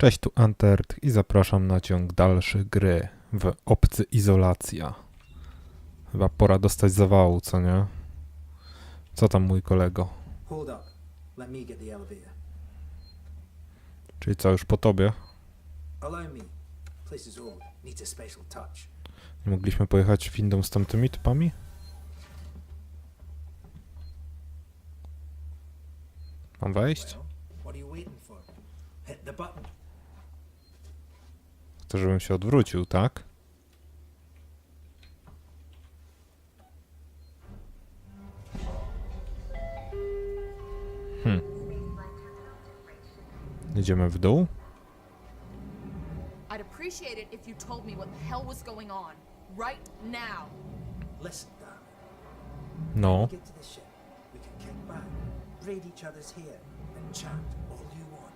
Cześć, tu Antert i zapraszam na ciąg dalszy gry w Obcy Izolacja. Chyba pora dostać zawału, co nie? Co tam mój kolego? Czyli co, już po tobie? Nie mogliśmy pojechać windą z tamtymi typami? Mam wejść? Well, what are you waiting for? Hit the button. Chcę, żebym się odwrócił, tak? Hmm. Jedziemy w dół? I'd appreciate it if you told me what the hell was going on. Right now. Listen, darling. No. Get to the ship, we can kick back, braid each other's hair, and chant all you want.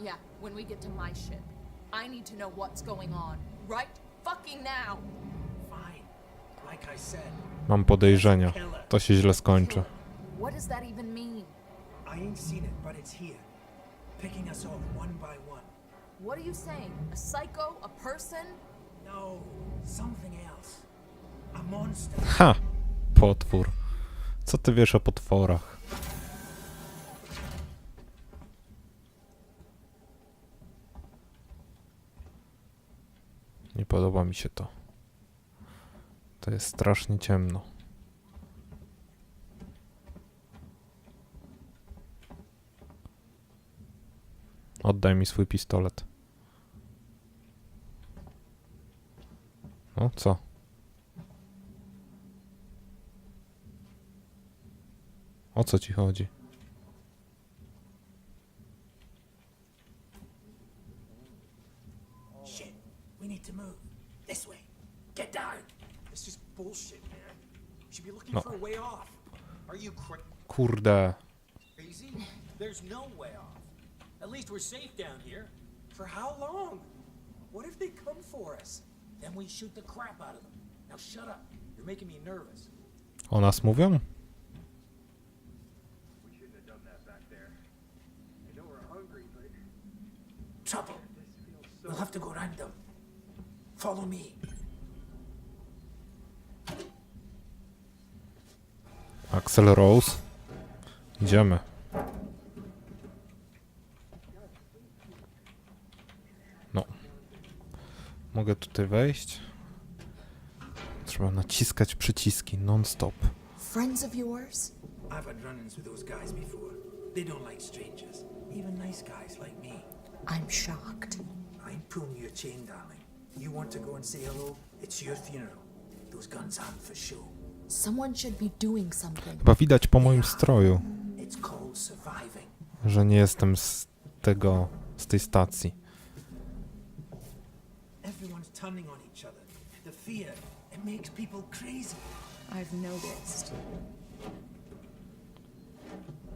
Yeah, when we get to my ship. I need to know what's going on. Right fucking now. Fine. Like I said, Mam podejrzenia. To się źle skończy. What does that even mean? I ain't seen it, but it's here. Picking us off one by one. What are you saying? A psycho? A person? No, something else. A monster. Ha! Potwór. Co ty wiesz o potworach? Nie podoba mi się to. To jest strasznie ciemno. Oddaj mi swój pistolet. No co? O co ci chodzi? Kurde. crazy? There's no way off. At least we're safe down here. For how long? What if they come for us? Then we shoot the crap out of them. Now shut up. You're making me nervous. O nas mówią? We shouldn't have done that back there. I know we're hungry, but Trouble. this feels so. We'll have to go round them. Follow me. Axel Rose. Idziemy. No. Mogę tutaj wejść? Trzeba naciskać przyciski non-stop. Friends of yours? I've had run-ins with those guys before. They don't like strangers, even nice guys like me. I'm shocked. I'm pulling your chain, darling. You want to go and say hello? It's your funeral. Those guns aren't for show. Someone should be doing something. Chyba widać po moim stroju. Że nie jestem z tego, z tej stacji. Everyone's turning on each other. The fear, it makes people crazy. I've noticed.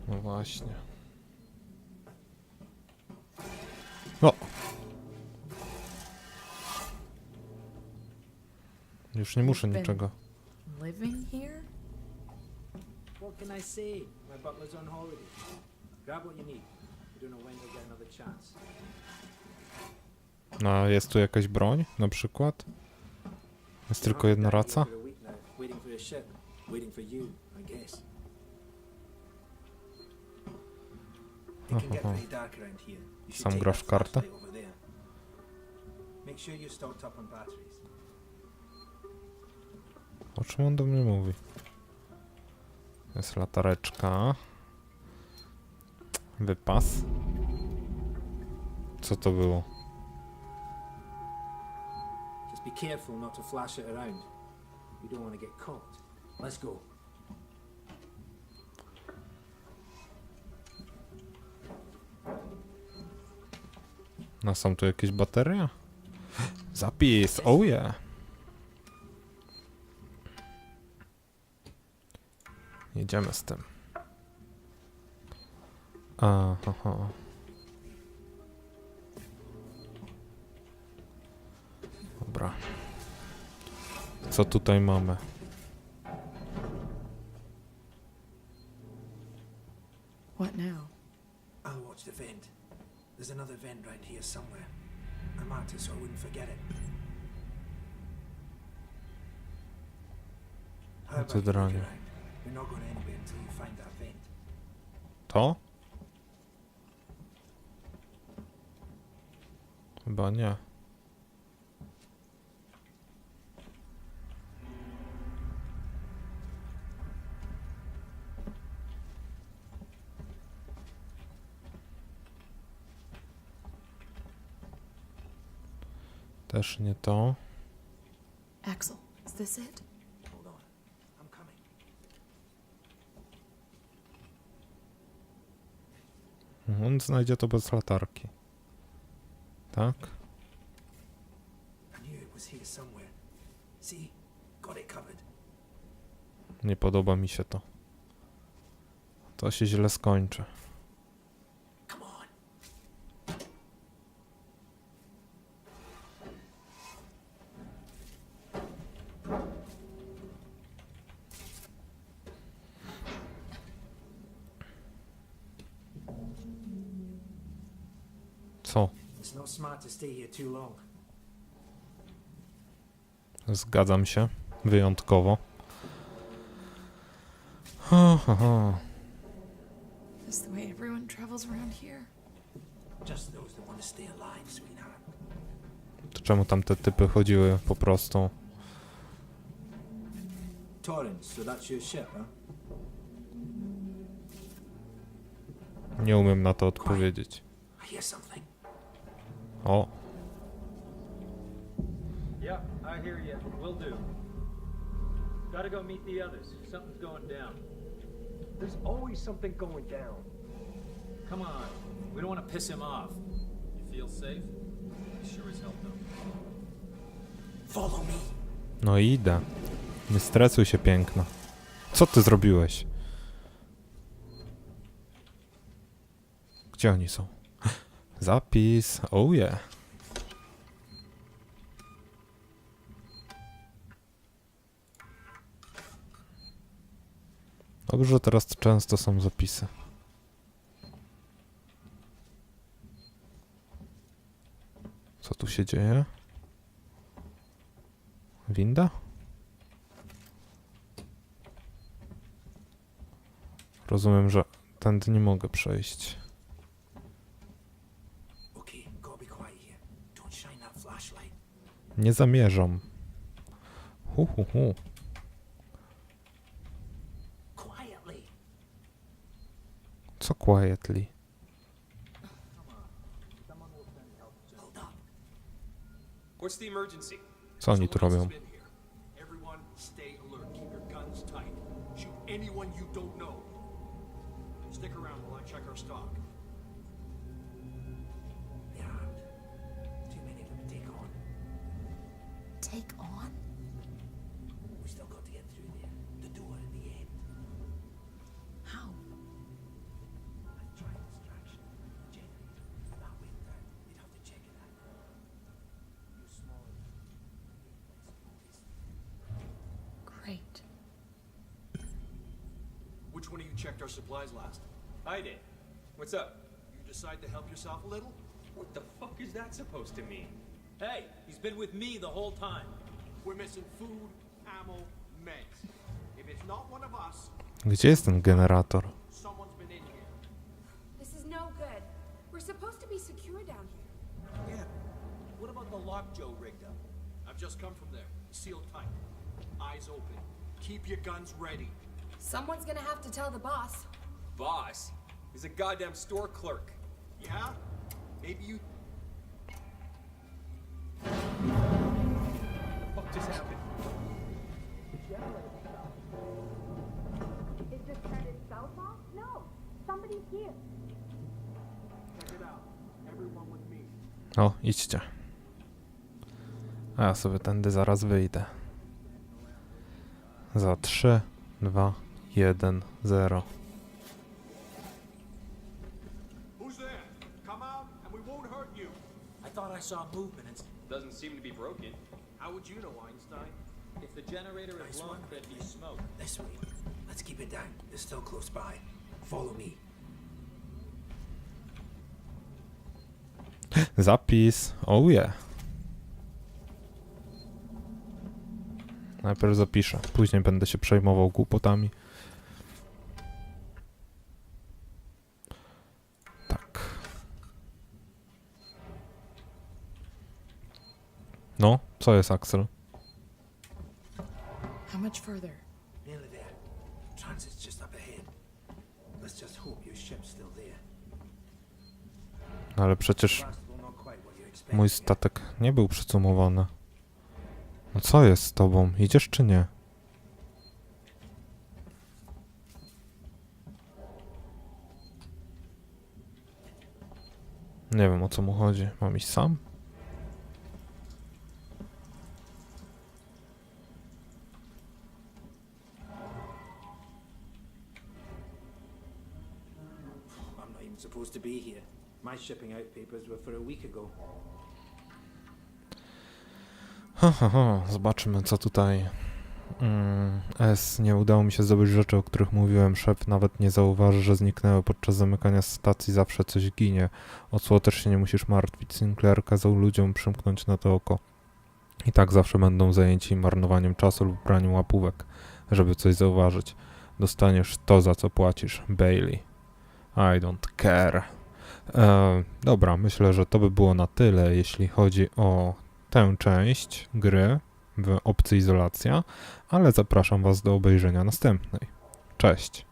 No właśnie. O! Już nie muszę niczego. Living here? What can I say? My butler's on holiday. Grab what you need. You don't know when you'll get another chance. No, a jest tu jakaś broń, na przykład? Jest tylko jedna raca? For a week now, waiting for a ship, waiting for you, I guess. It can get Aha. pretty dark around here. You should Sam take grasz that w kartę? flashlight over there. Make sure you're stocked up on batteries. O czym on do mnie mówi? Jest latareczka. Wypas. Co to było? Just be careful not to flash it around. You don't want to get caught. Let's go. No są tu jakieś baterie? Zapis, oh yeah. Jedziemy z tym. Aha. Dobra. Co tutaj mamy? What now? I'll watch the vent. There's another vent right here somewhere. I marked it so I wouldn't forget it. How about to you To? Chyba nie. Też nie to. Axel, is this it? Hold on. I'm coming. On znajdzie to bez latarki. Tak? Nie podoba mi się to. To się źle skończy. Long. Zgadzam się. Wyjątkowo. Ha, ha, ha. Is the way everyone travels around here? Just those that want to stay alive, sweetheart. To czemu tam te typy chodziły po prostu? Torrance, so that's your ship, huh? Nie umiem na to odpowiedzieć. I hear something. O, Yeah, I hear you. Will do. Gotta go meet the others. Something's going down. There's always something going down. Come on. We don't want to piss him off. You feel safe? Sure as hell do. Follow me. no idę. Nie stresuj się, piękna. Co ty zrobiłeś? Gdzie oni są? Zapis. Oh yeah. Dobrze, że teraz często są zapisy. Co tu się dzieje? Winda? Rozumiem, że tędy nie mogę przejść. Okay, gotta be quiet here. Don't shine that flashlight. Nie zamierzam. Hu, hu, hu. Co quietly? Hold up. What's the emergency? Co oni tu robią? else has been here. Everyone, stay alert. Keep your guns tight. Shoot anyone you don't know. Stick around while I check our stock. Take on? We still got to get through there. The door at the end. How? I'd try a distraction. Generator. That went down. Uh, We'd have to check it out. You're small enough. Great. Which one of you checked our supplies last? I did. What's up? You decide to help yourself a little? What the fuck is that supposed to mean? Hey, he's been with me the whole time. We're missing food, ammo, meds. If it's not one of us, Gdzie jest ten generator? someone's been in here. This is no good. We're supposed to be secure down here. Yeah. What about the lock Joe rigged up? I've just come from there. Sealed tight. Eyes open. Keep your guns ready. Someone's gonna have to tell the boss. Boss. He's a goddamn store clerk. Yeah? Maybe you O, idźcie. A ja sobie tędy zaraz wyjdę. Za 3, 2, 1, 0. Who's there? Come out and we won't hurt you. I thought I saw movement. Doesn't seem to be broken. How would you know, Einstein? if the generator is Nice one. there'd be smoke. This way. Let's keep it down. They're still close by. Follow me. Zapis. Oh yeah. Najpierw zapiszę, później będę się przejmował głupotami. No, co jest Axel? How much further? Nearly there. Transit's just up ahead. Let's just hope your ship's still there. No ale przecież mój statek nie był przycumowany. No co jest z tobą? Idziesz czy nie? Nie wiem o co mu chodzi. Mam iść sam? Supposed to be here. My shipping out papers were for a week ago. Ha, ha, ha. Zobaczymy co tutaj. Mm, S. Nie udało mi się zdobyć rzeczy, o których mówiłem. Szef nawet nie zauważy, że zniknęły podczas zamykania stacji. Zawsze coś ginie. O co też się nie musisz martwić. Sinclair kazał ludziom przymknąć na to oko. I tak zawsze będą zajęci marnowaniem czasu lub braniem łapówek, żeby coś zauważyć. Dostaniesz to, za co płacisz. Bailey. I don't care. E, dobra, myślę, że to by było na tyle, jeśli chodzi o tę część gry w opcji izolacja, ale zapraszam Was do obejrzenia następnej. Cześć!